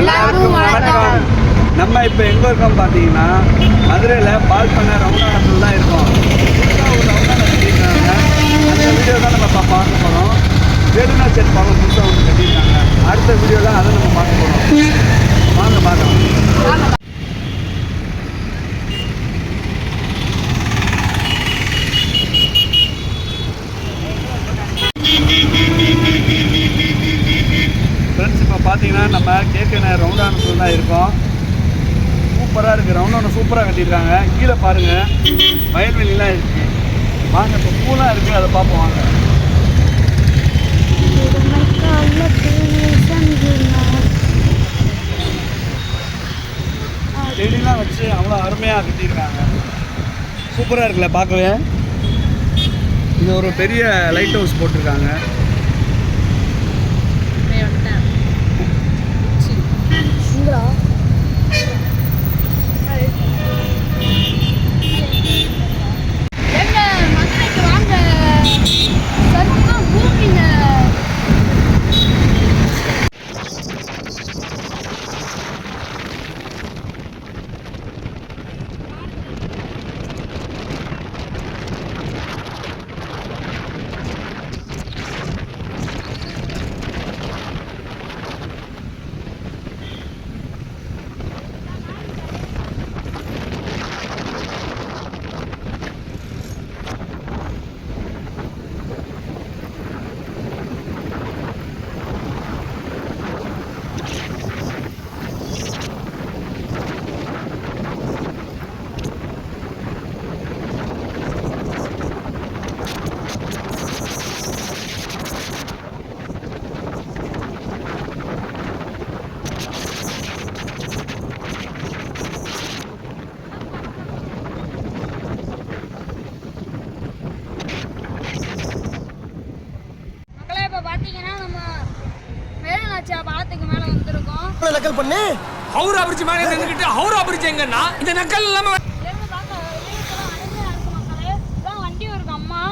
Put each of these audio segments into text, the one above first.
எல்லாருக்கும் வணக்கம். நம்ம இப்போ எங்கே இருக்கோம் பார்த்தீங்கன்னா மதுரையில் பால் பண்ண ரவுண்டானத்தில் தான் இருக்கோம். ஒரு ரவுண்டான கட்டியிருக்காங்க அந்த வீடியோ தான் நம்ம பார்க்க போகிறோம் வேலுனா பாவம் பாலம் புதுசாக ஒன்று கட்டியிருக்காங்க. அடுத்த வீடியோ அதை நம்ம பார்க்க போகிறோம் வாங்க பார்க்கலாம் ஃப்ரெண்ட்ஸ் இப்போ பார்த்தீங்கன்னா நம்ம கேட்க ரவுண்டானத்தில் தான் இருக்கோம். சூப்பராக இருக்குது ரவுண்டான சூப்பராக கட்டியிருக்காங்க. கீழே பாருங்கள் வயல்வெளிலாம் இருக்குது வாங்க இப்போ பூலாம் இருக்குது அதை பார்ப்போம். வாங்க. செடிலாம் வச்சு அவ்வளோ அருமையாக கட்டியிருக்காங்க. சூப்பராக இருக்குல்ல பார்க்கவே. இது ஒரு பெரிய லைட் ஹவுஸ் போட்டிருக்காங்க எங்க மதுரைக்கு வாங்க சருக்குமா பூமிங்க மக்களே இப்போ பார்த்தீங்கன்னா நம்ம வேலுநாச்சியா பாலத்துக்கு மேலே வந்திருக்கோம் நக்கல் பண்ணு. ஹவுரா பிரிட்ஜ் மேலே நின்றுக்கிட்டு ஹவுரா பிரிட்ஜ் எங்கன்னா இந்த நக்கல் இல்லாம இருந்து பார்க்க வெளியிடலாம் அருமையாக இருக்கு மக்களே இதான் வண்டி இருக்கு அம்மா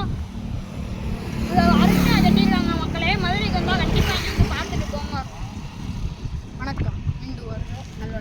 இது அருமையாக கட்டியிருக்காங்க மக்களே மதுரைக்கு வந்தால் கண்டிப்பாக இங்கே வந்து பார்த்துட்டு போங்க வணக்கம் இந்து வருங்க நல்ல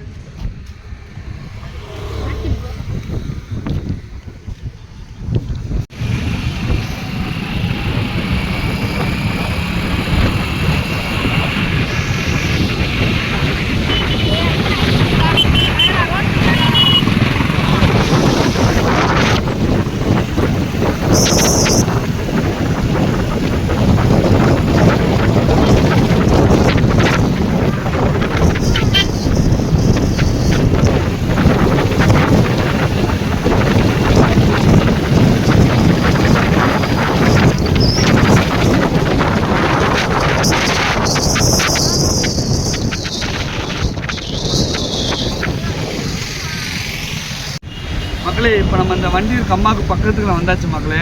மக்களே இப்போ நம்ம இந்த வண்டி இருக்க அம்மாவுக்கு பக்கத்துக்கு வந்தாச்சு மக்களே.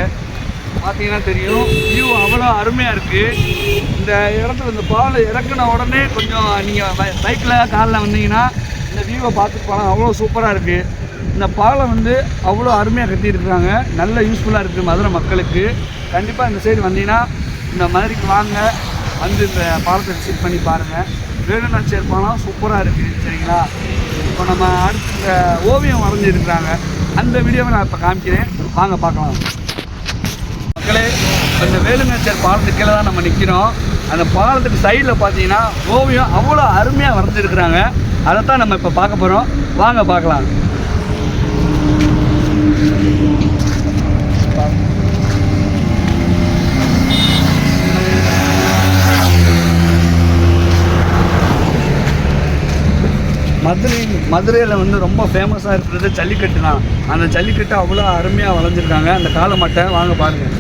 பார்த்தீங்கன்னா தெரியும். வியூ அவ்வளோ அருமையாக இருக்குது இந்த இடத்துல இந்த பால் இறக்குன உடனே கொஞ்சம் நீங்கள் பைக்கில் காலில் வந்தீங்கன்னா இந்த வியூவை பார்த்துட்டு போகலாம் அவ்வளோ சூப்பராக இருக்குது இந்த பாலம் வந்து அவ்வளோ அருமையாக கட்டியிருக்கிறாங்க. நல்ல யூஸ்ஃபுல்லாக இருக்குது மதுரை மக்களுக்கு. கண்டிப்பாக இந்த சைடு வந்தீங்கன்னா இந்த மதுரைக்கு வாங்க. வந்து இந்த பாலத்தை விசிட் பண்ணி பாருங்கள் வேலுநாச்சியர் பாலம் சூப்பராக இருக்குது சரிங்களா? இப்போ நம்ம அடுத்த ஓவியம் வரைஞ்சிருக்கிறாங்க. அந்த வீடியோவை நான் இப்போ காமிக்கிறேன். வாங்க பார்க்கலாம். மக்களே அந்த வேலுநாச்சியார் பாலத்துக்கு கீழே தான் நம்ம நிற்கிறோம் அந்த பாலத்துக்கு சைடில் பார்த்தீங்கன்னா ஓவியம் அவ்வளோ அருமையாக வரைஞ்சிருக்கிறாங்க. அதைத்தான் நம்ம இப்போ பார்க்க போகிறோம் வாங்க பார்க்கலாம். மதுரை மதுரையில் வந்து ரொம்ப ஃபேமஸாக இருக்கிறது ஜல்லிக்கட்டு தான் அந்த ஜல்லிக்கட்டு அவ்வளோ அருமையாக வளைஞ்சிருக்காங்க அந்த காலமட்டை வாங்க பாருங்கள்